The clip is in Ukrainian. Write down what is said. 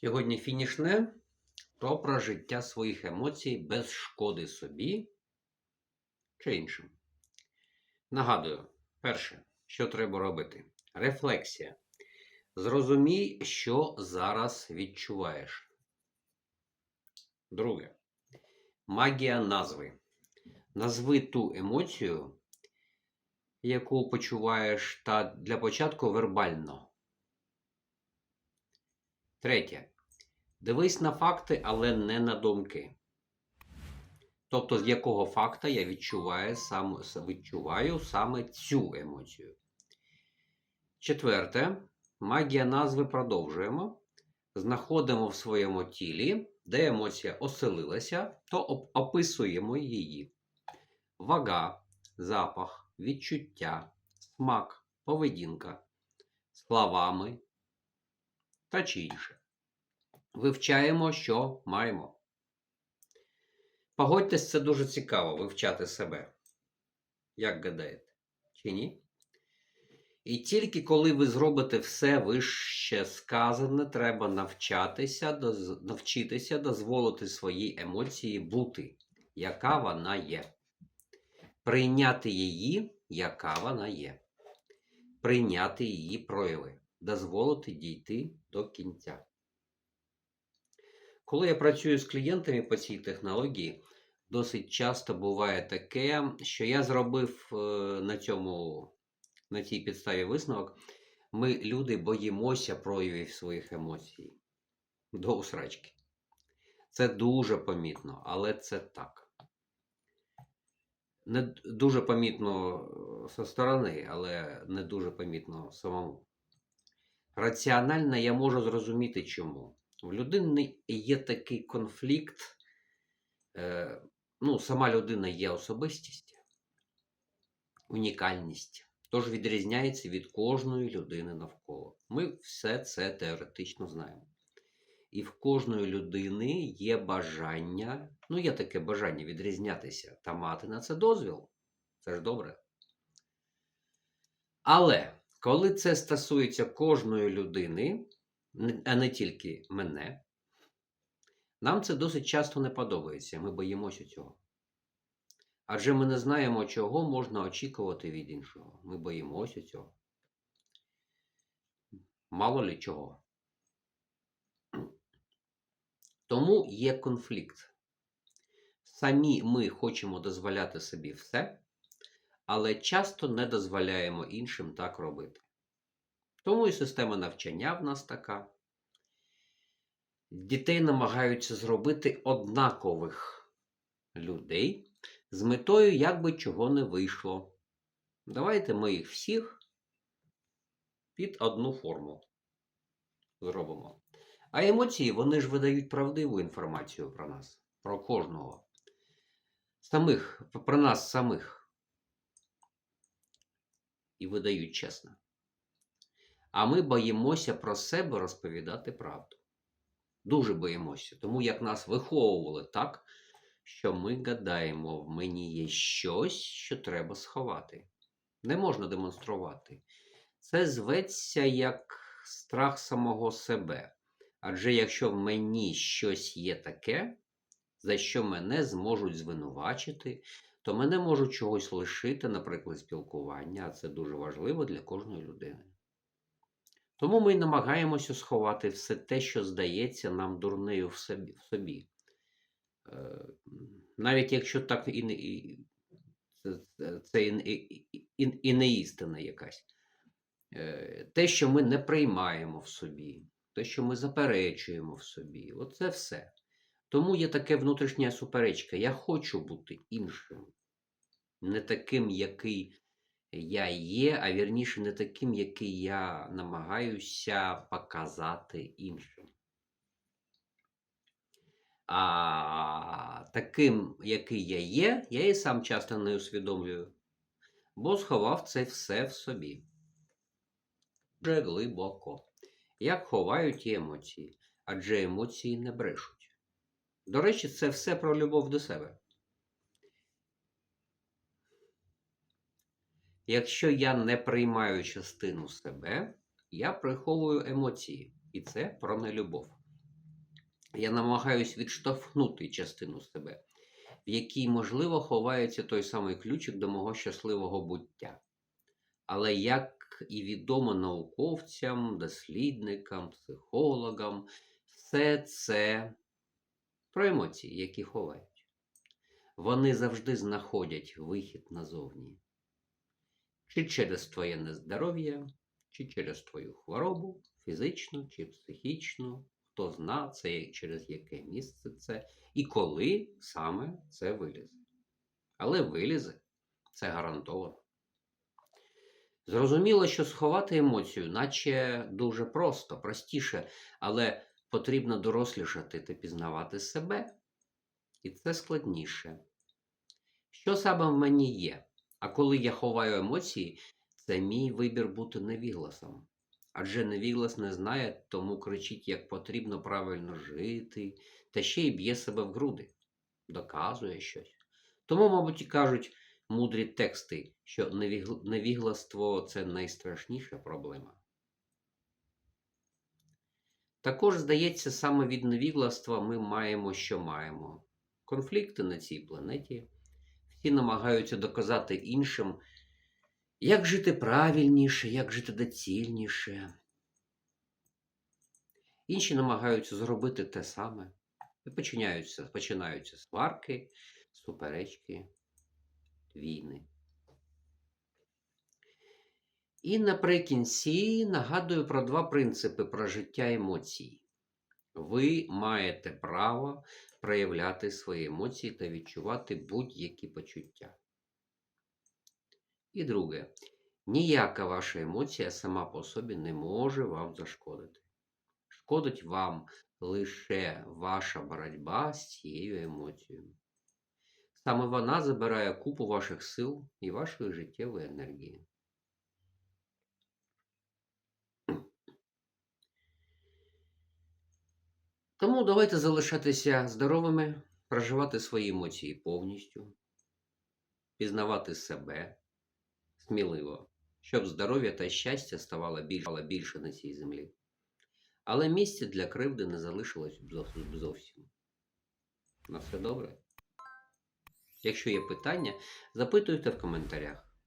Сьогодні фінішне про прожиття своїх емоцій без шкоди собі чи іншим. Нагадую, перше, що треба робити: рефлексія. Зрозумій, що зараз відчуваєш. Друге. Магія назви. Назви ту емоцію, яку почуваєш, та для початку вербально. Третє. Дивись на факти, але не на думки. Тобто, з якого факта я відчуваю, сам, відчуваю саме цю емоцію. Четверте. Магія назви продовжуємо. Знаходимо в своєму тілі, де емоція оселилася, то оп- описуємо її. Вага, запах, відчуття, смак, поведінка, словами та чи інше. Вивчаємо, що маємо. Погодьтесь, це дуже цікаво вивчати себе. Як гадаєте? Чи ні? І тільки коли ви зробите все вище сказане, треба навчатися, доз- навчитися дозволити своїй емоції бути, яка вона є. Прийняти її, яка вона є. Прийняти її прояви, дозволити дійти до кінця. Коли я працюю з клієнтами по цій технології, досить часто буває таке, що я зробив е, на цьому на цій підставі висновок, ми, люди, боїмося проявів своїх емоцій до усрачки. Це дуже помітно, але це так. Не дуже помітно е, зі сторони, але не дуже помітно самому. Раціонально я можу зрозуміти, чому. В людини є такий конфлікт. Е, ну, сама людина є особистість, унікальність. Тож відрізняється від кожної людини навколо. Ми все це теоретично знаємо. І в кожної людини є бажання, ну, є таке бажання відрізнятися та мати на це дозвіл. Це ж добре. Але коли це стосується кожної людини, а не тільки мене, нам це досить часто не подобається. Ми боїмося цього. Адже ми не знаємо, чого можна очікувати від іншого. Ми боїмося цього. Мало лі чого. Тому є конфлікт. Самі ми хочемо дозволяти собі все, але часто не дозволяємо іншим так робити. Тому і система навчання в нас така. Дітей намагаються зробити однакових людей з метою, як би чого не вийшло. Давайте ми їх всіх під одну форму зробимо. А емоції вони ж видають правдиву інформацію про нас, про кожного. Самих, про нас самих. І видають чесно. А ми боїмося про себе розповідати правду. Дуже боїмося. Тому як нас виховували так, що ми гадаємо, в мені є щось, що треба сховати. Не можна демонструвати. Це зветься як страх самого себе. Адже якщо в мені щось є таке, за що мене зможуть звинувачити, то мене можуть чогось лишити, наприклад, спілкування, а це дуже важливо для кожної людини. Тому ми намагаємося сховати все те, що здається нам дурнею в собі. Е, Навіть якщо так і не, це, і не істина якась. Е, Те, що ми не приймаємо в собі, те, що ми заперечуємо в собі, оце все. Тому є таке внутрішня суперечка. Я хочу бути іншим, не таким, який я є, а вірніше, не таким, який я намагаюся показати іншим. А таким, який я є, я і сам часто не усвідомлюю, бо сховав це все в собі. Дуже глибоко. Як ховають і емоції, адже емоції не брешуть. До речі, це все про любов до себе. Якщо я не приймаю частину себе, я приховую емоції, і це про нелюбов. я намагаюсь відштовхнути частину себе, в якій, можливо, ховається той самий ключик до мого щасливого буття. Але як і відомо науковцям, дослідникам, психологам, все це про емоції, які ховають. Вони завжди знаходять вихід назовні. Чи через твоє нездоров'я, чи через твою хворобу, фізичну чи психічну, хто зна це через яке місце це і коли саме це вилізе. Але вилізе це гарантовано. Зрозуміло, що сховати емоцію, наче дуже просто, простіше, але потрібно дорослішати та пізнавати себе. І це складніше. Що саме в мені є? А коли я ховаю емоції, це мій вибір бути невігласом. Адже невіглас не знає, тому кричить, як потрібно правильно жити, та ще й б'є себе в груди, доказує щось. Тому, мабуть, і кажуть мудрі тексти, що невігластво це найстрашніша проблема. Також, здається, саме від невігластва ми маємо, що маємо. Конфлікти на цій планеті. Всі намагаються доказати іншим, як жити правильніше, як жити доцільніше. Інші намагаються зробити те саме. І починаються, починаються сварки, суперечки, війни. І наприкінці нагадую про два принципи про життя емоцій. Ви маєте право проявляти свої емоції та відчувати будь-які почуття. І друге, ніяка ваша емоція сама по собі не може вам зашкодити. Шкодить вам лише ваша боротьба з цією емоцією. Саме вона забирає купу ваших сил і вашої життєвої енергії. Тому давайте залишатися здоровими, проживати свої емоції повністю, пізнавати себе сміливо, щоб здоров'я та щастя ставало більше, більше на цій землі. Але місця для кривди не залишилось зовсім. На все добре. Якщо є питання, запитуйте в коментарях.